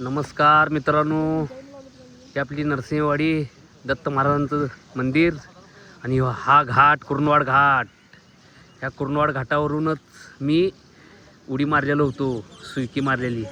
नमस्कार मित्रांनो ही आपली नरसिंहवाडी दत्त महाराजांचं मंदिर आणि हा घाट कुरणवाड घाट. ह्या कुरणवाड घाटावरूनच मी उडी मारलेलो होतो सुईकी मारलेली.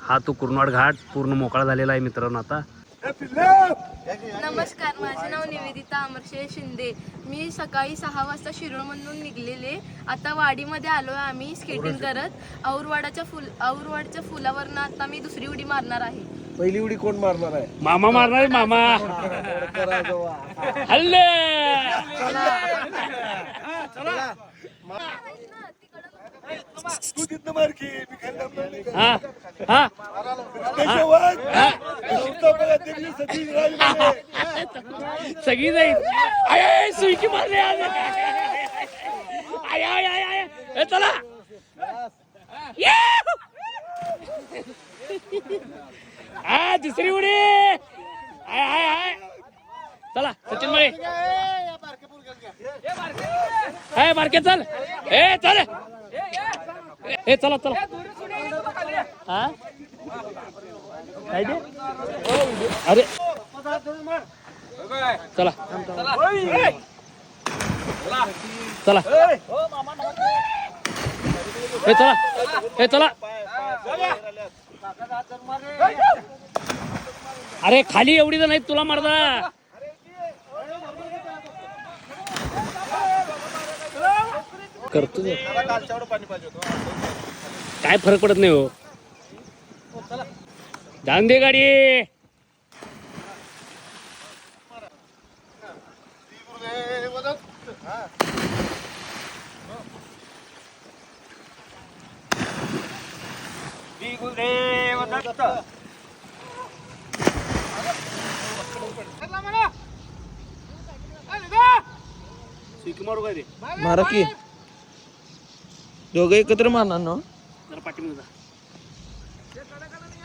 हा तो कुरणवाड घाट पूर्ण मोकळा झालेला आहे मित्रांनो आता. नमस्कार माझे नाव निवेदिता अमरशे शिंदे. मी सकाळी सहा वाजता शिरोळमधून निघलेले. आता वाडीमध्ये आलो आहे आम्ही स्केटिंग करत. औरवाडाच्या फुल औरवाडच्या फुलावरनं आता मी दुसरी उडी मारणार आहे. पहिली उडी कोण मारणार आहे? मामा मारणार आहे, मामा. हल्ले! तू तिथनं मार की मी खाली थांबणार नाही. हा हा. सगळी जाईल आय आय सुईकी मारले आज. आय आय आय आय चला! हा दुसरी उडी. आय आय आय. चला सचिन मळे हाय बारके चल. ए चल. ए चला चला. हा काय ते अरे चला चला हे चला हे चला अरे खाली एवढी तर नाही तुला मारदा करतो काय फरक पडत नाही हो दे गाडी. मारू की. दोघं एकत्र मारणार ना? जरा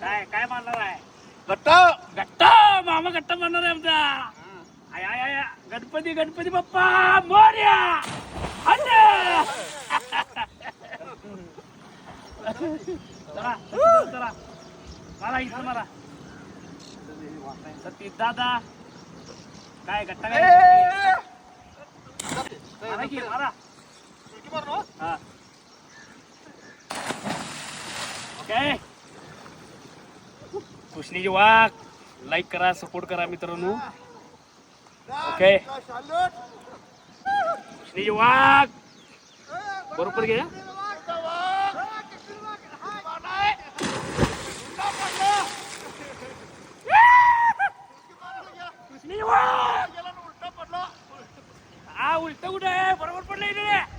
काय काय मारणार आहे गट्टा मामा गट्टा मारणार आहे आमचा आय आय आय गणपती गणपती बाप्पा मोर्या अण्णा! चला चला मारा इथं मारा सतीश दादा काय गट्टा काय मारा की मारा हा ओके खुशी जुवा लाइक करा सपोर्ट करा मित्रांनो ओके खुशी जुवा बरोबर गया Ah, udah, udah, udah, udah, udah, udah, udah, udah,